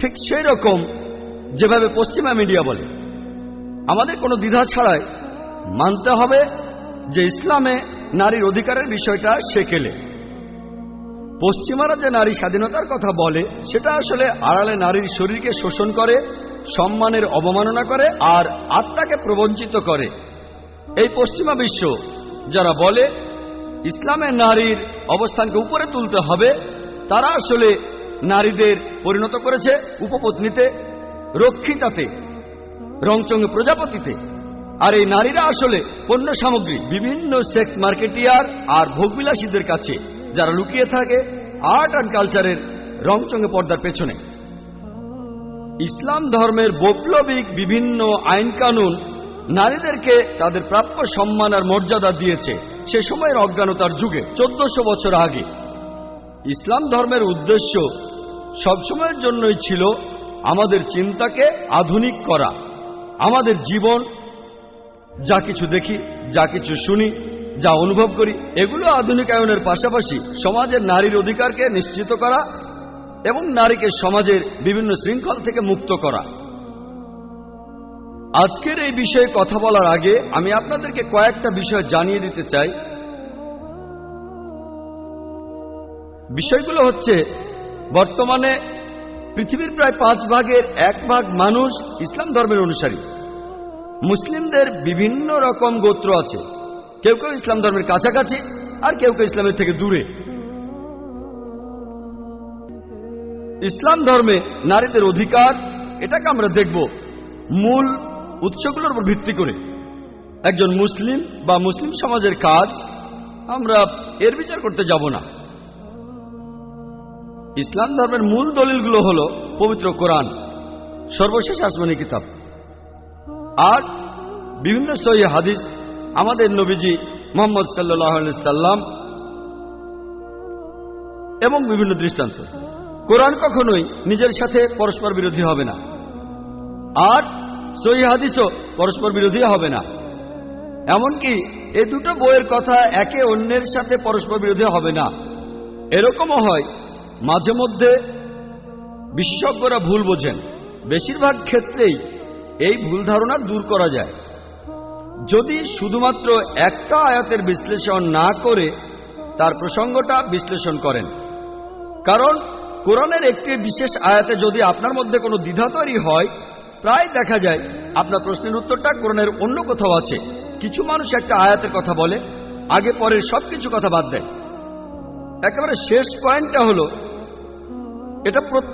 ঠিক সেই রকম যেভাবে পশ্চিমা মিডিয়া বলে। আমাদের কোনো দ্বিধা ছাড়াই মানতে হবে যে ইসলামে নারীর অধিকারের বিষয়টা সেকেলে। পশ্চিমারা যে নারী স্বাধীনতার কথা বলে, সেটা আসলে আড়ালে নারীর শরীরকে শোষণ করে, সম্মানের অবমাননা করে আর আত্মাকে প্রবঞ্চিত করে। এই পশ্চিমা বিশ্ব যারা বলে, ইসলামে নারীর অবস্থানকে উপরে তুলতে হবে, তারা আসলে নারীদের পরিণত করেছে উপপত্নীতে, রক্ষিতাতে রংচঙ্গে প্রজাপতিতে। আর এই নারীরা আসলে পণ্য সামগ্রী, বিভিন্ন সেক্স মার্কেটিয়ার আর ভোগবিলাসীদের কাছে, যারা লুকিয়ে থাকে আর্ট অ্যান্ড কালচারের রংচঙ্গে পর্দার পেছনে। ইসলাম ধর্মের বৈপ্লবিক বিভিন্ন আইন কানুন নারীদেরকে তাদের প্রাপ্য সম্মান আর মর্যাদা দিয়েছে, সে সময়ের অজ্ঞানতার যুগে, চোদ্দশো বছর আগে। ইসলাম ধর্মের উদ্দেশ্য সবসময়ের জন্যই ছিল আমাদের চিন্তাকে আধুনিক করা। আমাদের জীবন, যা কিছু দেখি, যা কিছু শুনি, যা অনুভব করি, এগুলো আধুনিকায়নের পাশাপাশি সমাজের নারীর অধিকারকে নিশ্চিত করা এবং নারীকে সমাজের বিভিন্ন শৃঙ্খল থেকে মুক্ত করা। আজকের এই বিষয়ে কথা বলার আগে আমি আপনাদেরকে কয়েকটা বিষয় জানিয়ে দিতে চাই। বিষয়গুলো হচ্ছে, বর্তমানে পৃথিবীর প্রায় পাঁচ ভাগের এক ভাগ মানুষ ইসলাম ধর্মের অনুসারী। মুসলিমদের বিভিন্ন রকম গোত্র আছে। কেউ কেউ ইসলাম ধর্মের কাছাকাছি আর কেউ কেউ ইসলামের থেকে দূরে। ইসলাম ধর্মে নারীদের অধিকার, এটাকে আমরা দেখব মূল উৎসগুলোর উপর ভিত্তি করে। একজন মুসলিম বা মুসলিম সমাজের কাজ, আমরা এর বিচার করতে যাব না। ইসলাম ধর্মের মূল দলিলগুলো হল পবিত্র কোরআন, সর্বশেষ আসমানি কিতাব। আর বিভিন্ন সহি হাদিস আমাদের নবীজি মোহাম্মদ সাল্লাহ সাল্লাম এবং বিভিন্ন দৃষ্টান্ত। কোরআন কখনোই নিজের সাথে পরস্পর বিরোধী হবে না। আর সহি হাদিসও পরস্পর বিরোধী হবে না। এমনকি এই দুটো বইয়ের কথা একে অন্যের সাথে পরস্পর বিরোধী হবে না। এরকমও হয় মাঝে মধ্যে বিশেষজ্ঞরা ভুল বোঝেন। বেশিরভাগ ক্ষেত্রেই এই ভুল ধারণা দূর করা যায়। যদি শুধুমাত্র একটা আয়াতের বিশ্লেষণ না করে তার প্রসঙ্গটা বিশ্লেষণ করেন। কারণ কোরআনের একটি বিশেষ আয়াতে যদি আপনার মধ্যে কোনো দ্বিধা তৈরি হয়, প্রায় দেখা যায় আপনার প্রশ্নের উত্তরটা কোরআনের অন্য কোথাও আছে। কিছু মানুষ একটা আয়াতের কথা বলে, আগে পরের সবকিছু কথা বাদ দেয়। একেবারে শেষ পয়েন্টটা হলো এটা